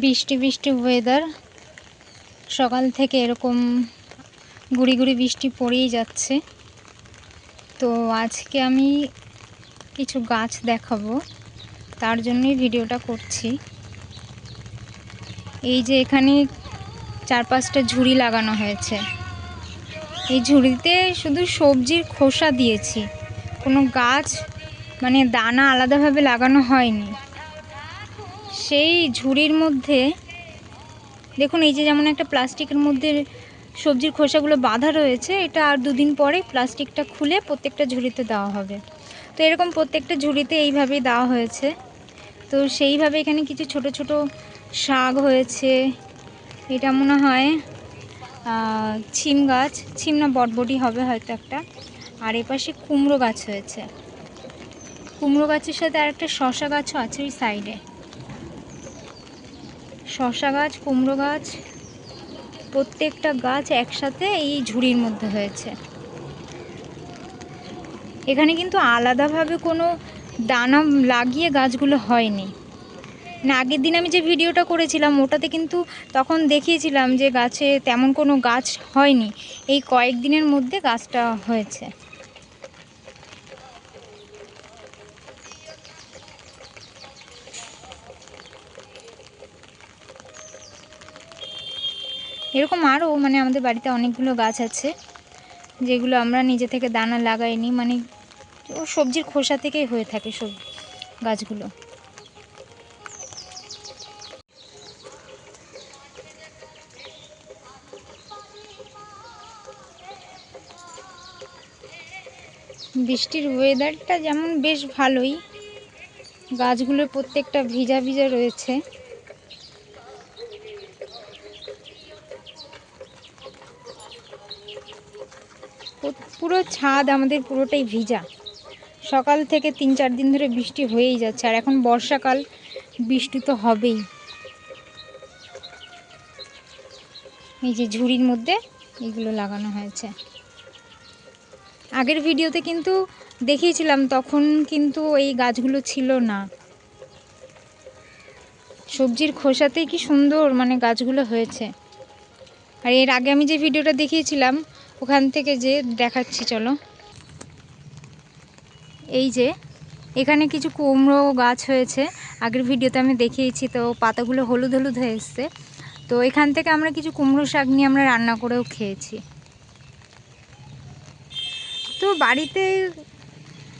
বৃষ্টি বৃষ্টি ওয়েদার সকাল থেকে এরকম গুড়ি গুড়ি বৃষ্টি পড়েই যাচ্ছে। তো আজকে আমি কিছু গাছ দেখাবো। তার জন্যই ভিডিওটা করছি। এই যে এখানে চার পাঁচটা ঝুড়ি লাগানো হয়েছে। এই ঝুড়িতে শুধু সবজির খোসা দিয়েছি। কোনো গাছ মানে দানা আলাদাভাবে লাগানো হয়নি। সেই ঝুড়ির মধ্যে, দেখুন এই যে যেমন একটা প্লাস্টিকের মধ্যে সবজির খোসাগুলো বাঁধা রয়েছে, এটা আর দুদিন পরে প্লাস্টিকটা খুলে প্রত্যেকটা ঝুড়িতে দেওয়া হবে। তো এরকম প্রত্যেকটা ঝুড়িতে এইভাবেই দেওয়া হয়েছে। তো সেইভাবে এখানে কিছু ছোট ছোট শাক হয়েছে। এটা মনে হয় ছিম গাছ। ছিম না, বটবটি হবে হয়তো একটা। আর এপাশে কুমড়ো গাছ হয়েছে। কুমড়ো গাছের সাথে আর একটা শশা গাছও আছে ওই সাইডে শশা গাছ, কুমড়ো গাছ, প্রত্যেকটা গাছ একসাথে এই ঝুড়ির মধ্যে হয়েছে। এখানে কিন্তু আলাদাভাবে কোনো দানা লাগিয়ে গাছগুলো হয়নি। না, আগের দিন আমি যে ভিডিওটা করেছিলাম, ওটাতে কিন্তু তখন দেখিয়েছিলাম যে গাছে তেমন কোনো গাছ হয়নি। এই কয়েকদিনের মধ্যে গাছটা হয়েছে। এরকম আরও মানে আমাদের বাড়িতে অনেকগুলো গাছ আছে, যেগুলো আমরা নিজে থেকে দানা লাগাইনি মানে ও সবজির খোসা থেকেই হয়ে থাকে সব গাছগুলো। বৃষ্টির ওয়েদারটা যেমন বেশ ভালোই গাছগুলোর প্রত্যেকটা ভিজা ভিজা রয়েছে। পুরো ছাদ আমাদের পুরোটাই ভিজা। সকাল থেকে তিন চার দিন ধরে বৃষ্টি হয়েই যাচ্ছে, আর এখন বর্ষাকাল, বৃষ্টি তো হবেই। এই যে ঝুড়ির মধ্যে এগুলো লাগানো হয়েছে। আগের ভিডিওতে কিন্তু দেখিয়েছিলাম, তখন কিন্তু এই গাছগুলো ছিল না। সবজির খোসাতেই কি সুন্দর মানে গাছগুলো হয়েছে। আর এর আগে আমি যে ভিডিওটা দেখিয়েছিলাম ওখান থেকে যে দেখাচ্ছি, চলো। এই যে, এখানে কিছু কুমড়ো গাছ হয়েছে। আগের ভিডিওতে আমি দেখিয়েছি, তো পাতাগুলো হলুদ হলুদ হয়ে এসছে। তো এখান থেকে আমরা কিছু কুমড়ো শাক নিয়ে আমরা রান্না করেও খেয়েছি। তো বাড়িতে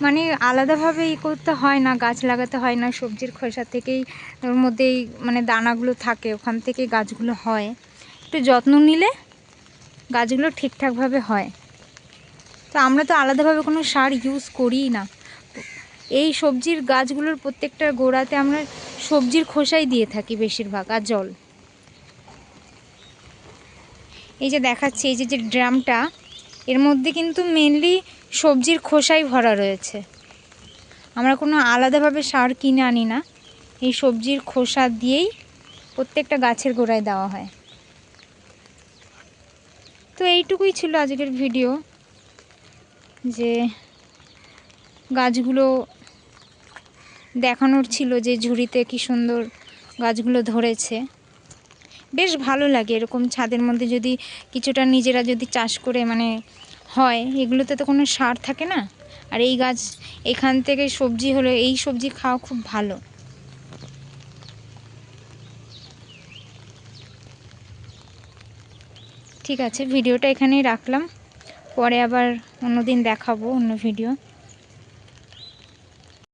মানে আলাদাভাবে ই করতে হয় না, গাছ লাগাতে হয় না, সবজির খোসা থেকেই ওর মধ্যেই মানে দানাগুলো থাকে, ওখান থেকে গাছগুলো হয়। একটু যত্ন নিলে গাছগুলো ঠিকঠাকভাবে হয়। তো আমরা তো আলাদাভাবে কোনো সার ইউজ করিই না। এই সবজির গাছগুলোর প্রত্যেকটা গোড়াতে আমরা সবজির খোসাই দিয়ে থাকি বেশিরভাগ, আর জল। এই যে দেখাচ্ছি, এই যে যে ড্রামটা, এর মধ্যে কিন্তু মেনলি সবজির খোসাই ভরা রয়েছে। আমরা কোনো আলাদাভাবে সার কিনে আনি না। এই সবজির খোসা দিয়েই প্রত্যেকটা গাছের গোড়ায় দেওয়া হয়। তো এইটুকুই ছিল আজকের ভিডিও যে গাছগুলো দেখানোর ছিল যে ঝুড়িতে কি সুন্দর গাছগুলো ধরেছে। বেশ ভালো লাগে এরকম ছাদের মধ্যে যদি কিছুটা নিজেরা যদি চাষ করে মানে হয়, এগুলোতে তো কোনো সার থাকে না। আর এই গাছ এখান থেকে সবজি হলো এই সবজি খাওয়া খুব ভালো। ঠিক আছে ভিডিওটা এখানেই রাখলাম। পরে আবার অন্য দিন দেখাবো অন্য ভিডিও